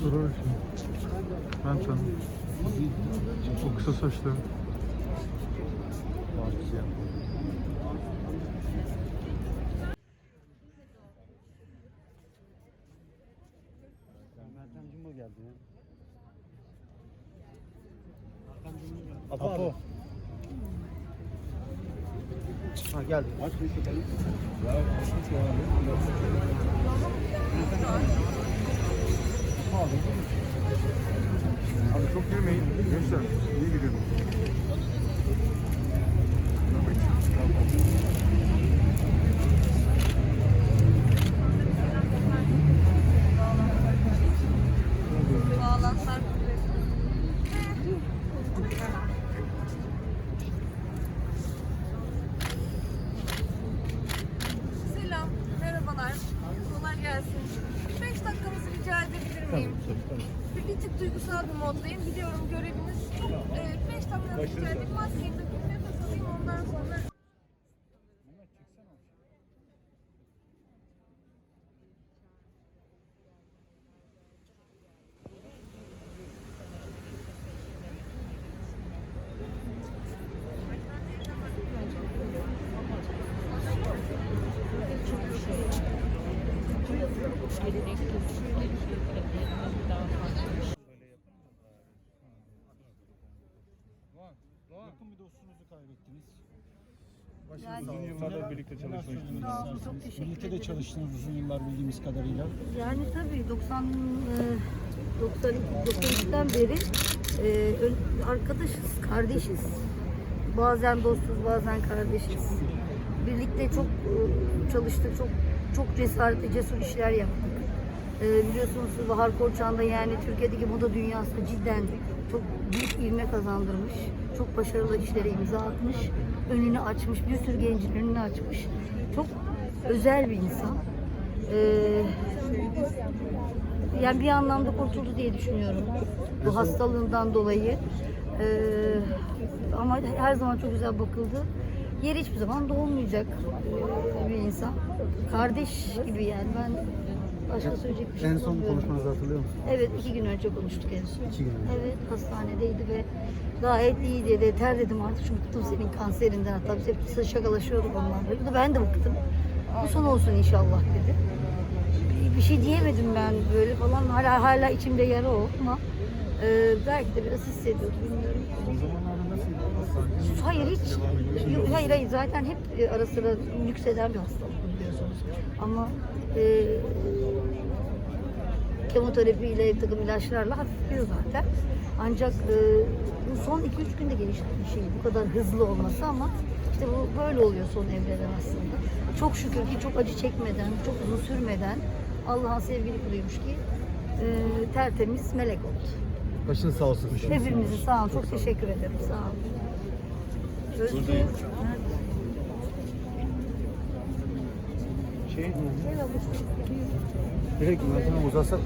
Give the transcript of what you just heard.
Dur bakayım. Ben tanım. O kısa saçlı. Meltem Jumbo geldi ya. Apo. Apo. Ha geldi. Aç bir bakalım. Abi çok yürümeyin. Gençler iyi gidiyorsunuz. Duygusal bir moddayım. Biliyorum göreviniz çok. 5 dakikanızı rica edeyim. Maskeyi takıp nefes alayım ondan sonra. Yakın bir dostunuzu kaybettiniz. Uzun yıllardır birlikte çalışmıştınız. Sağ olun, çok teşekkür Birlikte de ederim. çalıştınız uzun yıllar bildiğimiz kadarıyla. Yani tabii 90 e, 90 93'ten beri e, ön- arkadaşız, kardeşiz. Bazen dostuz, bazen kardeşiz. Birlikte çok e, çalıştık, çok çok cesaretli, cesur işler yaptık. E, biliyorsunuz Bahar Korçan da yani Türkiye'deki moda dünyası cidden çok büyük ivme kazandırmış. Çok başarılı işlere imza atmış. Önünü açmış, bir sürü gencin önünü açmış. Çok özel bir insan. E, yani bir anlamda kurtuldu diye düşünüyorum. Bu hastalığından dolayı. Ee, ama her zaman çok güzel bakıldı. Yeri hiçbir zaman dolmayacak ee, bir insan. Kardeş gibi yani ben başka söyleyecek bir şey En son bulamıyorum. konuşmanızı hatırlıyor musunuz? Evet iki gün önce konuştuk en son. İki gün önce. Evet hastanedeydi ve gayet iyiydi de terledim artık şu bıktım senin kanserinden hatta biz hep şakalaşıyorduk ondan böyle. Ben de bıktım. Bu son olsun inşallah dedi. Bir- Bir şey diyemedim ben böyle falan hala hala içimde yara o ama e, belki de biraz hissediyordu bilmiyorum. O zamanlarda nasıl? Hayır hiç. Yok, hayır hayır zaten hep e, ara sıra nükseden bir hastalık biliyorsunuz. Ama e, kemoterapiyle bir takım ilaçlarla hafifliyor zaten. Ancak e, bu son 2-3 günde gelişen bir şey. Bu kadar hızlı olması ama işte bu böyle oluyor son evreler aslında. Çok şükür ki çok acı çekmeden, çok uzun sürmeden Allah'ın sevgili kuluymuş ki e, tertemiz melek oldu. Başınız sağ olsun. Hepimizi sağ olun. Çok teşekkür ederim. Sağ olun. Özgür. Şey, Direkt Meltem'e uzatsak